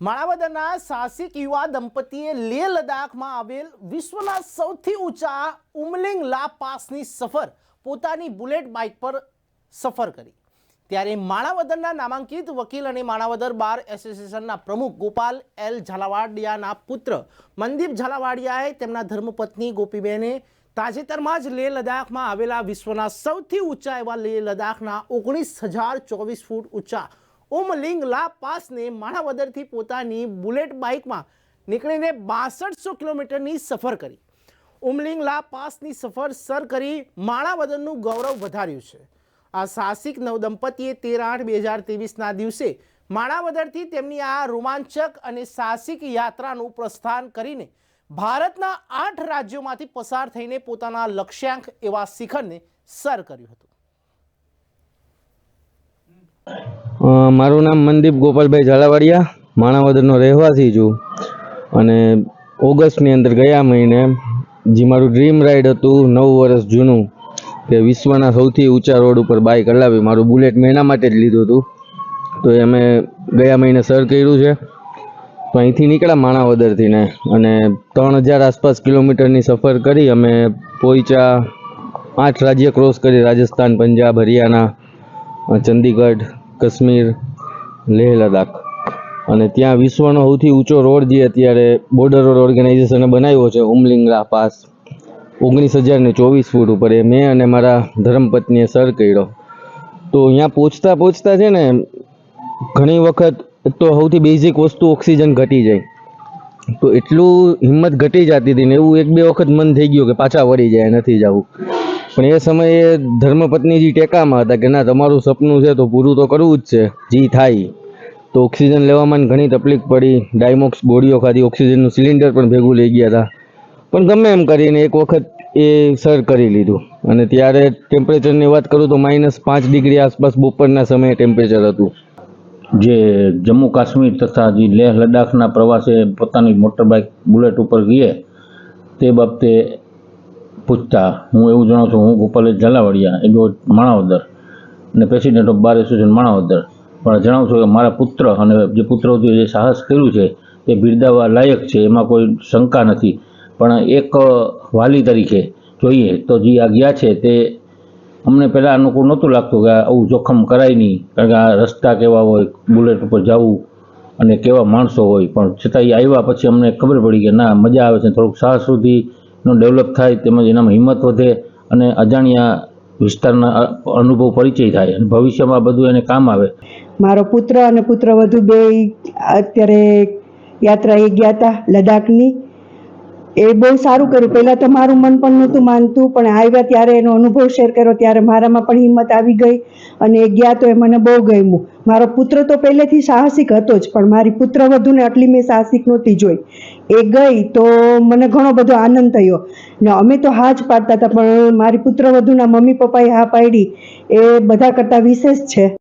માણાવદરના સાહસિક યુવા દંપતીએ લેહ લદ્દાખમાં આવેલ વિશ્વના સૌથી ઊંચા ઉમલિંગ લા પાસની સફર, પોતાની બુલેટ બાઇક પર સફર કરી. ત્યારે માણાવદરના નામાંકિત વકીલ અને માણાવદર બાર એસોસિએશનના પ્રમુખ ગોપાલ એલ ઝાલાવાડિયાના પુત્ર મનદીપ ઝાલાવાડિયાએ તેમના ધર્મપત્ની ગોપીબેને તાજેતરમાં જ લેહ લદ્દાખમાં આવેલા વિશ્વના સૌથી ઊંચા એવા લેહ લદ્દાખના ઓગણીસ હજાર ચોવીસ ફૂટ ઊંચા ઉમલિંગ લા પાસને માણાવદરથી પોતાની બુલેટ બાઇકમાં નીકળીને બાસઠસો કિલોમીટરની સફર કરી. ઉમલિંગ લા પાસની સફર સર કરી માણાવદરનું ગૌરવ વધાર્યું છે. આ સાહસિક નવદંપતીએ તેર આઠ બે હજાર ત્રેવીસના દિવસે માણાવદરથી તેમની આ રોમાંચક અને સાહસિક યાત્રાનું પ્રસ્થાન કરીને ભારતના આઠ રાજ્યોમાંથી પસાર થઈને પોતાના લક્ષ્યાંક એવા શિખરને સર કર્યું હતું. મારું નામ મનદીપ ગોપાલભાઈ ઝાલાવાડિયા, માણાવદરનો રહેવાસી છું. અને ઓગસ્ટની અંદર ગયા મહિને જે મારું ડ્રીમ રાઈડ હતું, નવ વર્ષ જૂનું કે વિશ્વના સૌથી ઊંચા રોડ ઉપર બાઇક હલાવી મારું બુલેટ મેં એના માટે જ લીધું હતું. તો એ અમે ગયા મહિને સર કર્યું છે. તો અહીંથી નીકળ્યા માણાવદરથી ને, અને ત્રણ હજાર આસપાસ કિલોમીટરની સફર કરી અમે પહોંચ્યા આઠ રાજ્ય ક્રોસ કરી રાજસ્થાન, પંજાબ, હરિયાણા, ચંદીગઢ કાશ્મીર, લેહ લદ્દાખ. અને ત્યાં વિશ્વનો સૌથી ઊંચો રોડ જે અત્યારે બોર્ડર રોડ ઓર્ગેનાઇઝેશને બનાવ્યો છે ઉમલિંગલા પાસ. ઓગણીસ હજાર ને ચોવીસ ફૂટ ઉપર એ મેં અને મારા ધર્મપત્નીએ સર કર્યો. તો અહીંયા પહોંચતા પહોંચતા છે ને, ઘણી વખત તો સૌથી બેઝિક વસ્તુ ઓક્સિજન ઘટી જાય. તો એટલું હિંમત ઘટી જતી હતી ને એવું એક બે વખત મન થઈ ગયું કે પાછા વળી જાય, નથી જવું. પણ એ સમયે ધર્મપત્નીજી ટેકામાં હતા કે ના, તમારું સપનું છે તો પૂરું તો કરવું જ છે. જી થાય. તો ઓક્સિજન લેવામાં ઘણી તકલીફ પડી. ડાયમોક્સ ગોળીઓ ખાધી, ઓક્સિજનનું સિલિન્ડર પણ ભેગું લઈ ગયા હતા. પણ ગમે એમ કરીને એક વખત એ સર કરી લીધું. અને ત્યારે ટેમ્પરેચરની વાત કરું તો માઇનસ પાંચ ડિગ્રી આસપાસ બપોરના સમયે ટેમ્પરેચર હતું. જે જમ્મુ કાશ્મીર તથા જે લેહ લદ્દાખના પ્રવાસે પોતાની મોટરબાઇક બુલેટ ઉપર ગયે તે બાબતે પૂછતા, હું એવું જણાવું છું હું ગોપાલ ઝાલાવાડિયા એનો માણાવદર, અને president of bar association Manavadar. પણ જણાવું છું કે મારા પુત્ર અને જે પુત્રોએ જે સાહસ કર્યું છે, એ બિરદાવવા લાયક છે, એમાં કોઈ શંકા નથી. પણ એક વાલી તરીકે જોઈએ તો જે આ ગયા છે, તે અમને પહેલાં અનુકૂળ નહોતું લાગતું કે આવું જોખમ કરાય નહીં, કારણ કે આ રસ્તા કેવા હોય બુલેટ ઉપર જવું અને કેવા માણસો હોય. પણ છતાં એ આવ્યા પછી અમને ખબર પડી કે ના, મજા આવે છે, થોડુંક સાહસ સુધીનો ડેવલપ થાય તેમજ એનામાં હિંમત વધે અને અજાણ્યા વિસ્તારના અનુભવ પરિચય થાય અને ભવિષ્યમાં બધું એને કામ આવે. મારો પુત્ર અને પુત્ર વધુ બે અત્યારે યાત્રા એ ગયા હતા લદ્દાખની. એ બહુ સારું કર્યું. પહેલાં તો મારું મન પણ નહોતું માનતું, પણ આવ્યા ત્યારે એનો અનુભવ શેર કર્યો, ત્યારે મારામાં પણ હિંમત આવી ગઈ અને એ ગયા તો એ મને બહુ ગમ્યું. મારો પુત્ર તો પહેલેથી સાહસિક હતો જ, પણ મારી પુત્ર વધુને આટલી મેં સાહસિક નહોતી જોઈ. એ ગઈ તો મને ઘણો બધો આનંદ થયો. ને અમે તો હા જ પાડતા હતા, પણ મારી પુત્ર વધુના મમ્મી પપ્પાએ હા પાડી. એ બધા કરતાં વિશેષ છે.